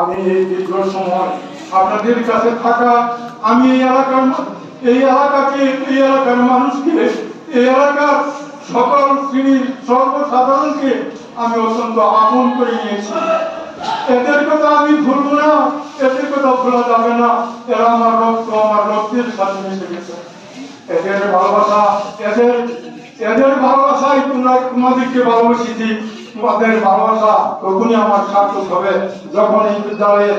আমি এই দীর্ঘ সময় আপনাদের কাছে থাকা, আমি এই এলাকার এই এলাকাকে, এই এলাকার মানুষকে, এই এলাকার সকল শ্রেণির সর্বসাধারণকে আমি অত্যন্ত আপন করে নিয়েছি। এদের কথা আমি ভুলবো না, এদের কথা ভোলা যাবে না, এরা আমার রক্ত, আমার রক্তের সাথে মিশে গেছে। এদের ভালোবাসা, এদের এদের ভালোবাসাই তোমরা তোমাদেরকে ভালোবেসেছি তোমাদের ভালোবাসা তখনই আমার সার্থক হবে। যখন এই বিদ্যালয়ে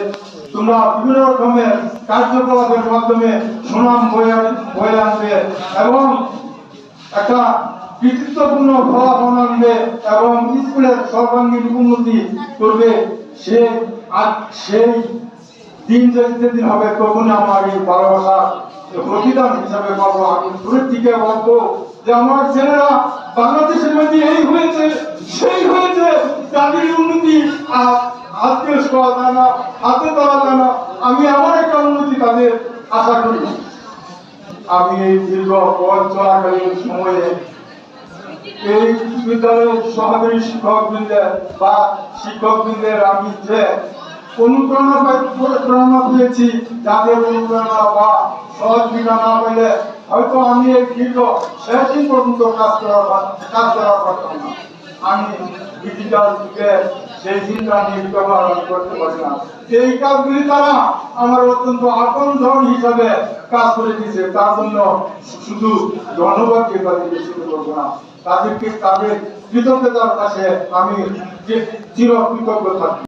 তোমরা বিভিন্ন রকমের কার্যকলাপের মাধ্যমে সুনাম বয়ে বয়ে আনবে এবং একটা কৃতিত্বপূর্ণ ফলাফল আনবে এবং স্কুলের সর্বাঙ্গীন উন্নতি করবে, সে আজ সেই দিন যেদিন হবে তখন আমার এই ভালোবাসা প্রতিদান হিসাবে পাবো। আমি দূরের দিকে ভাববো যে আমার ছেলেরা বাংলাদেশের মধ্যে এই সেই তাদের উন্নতি আজকে করা না হাতে তোলা যায় না আমি আমার একটা উন্নতি তাদের আশা করি। আমি এই দীর্ঘ পথ চলাকালীন সময়ে এই বিদ্যালয়ের সহকারী শিক্ষকবৃন্দের বা শিক্ষকবৃন্দের আমি যে অনুপ্রেরণা প্রেরণা পেয়েছি। যাদের অনুপ্রেরণা বা সহযোগিতা না পেলে হয়তো আমি এই দীর্ঘ শেষ পর্যন্ত কাজ করার কাজ করার পারতাম না। আমি ডিজিটাল যুগে সেই চিন্তা নিয়ে ব্যবহার আমি করতে পারি না এই কাজগুলি তারা আমার অত্যন্ত আপন ধন হিসাবে কাজ করে দিয়েছে তার জন্য শুধু ধন্যবাদ তাদের তাদেরকে করব না তাদেরকে তাদের কৃতজ্ঞতার কাছে আমি যে চির কৃতজ্ঞ থাকি।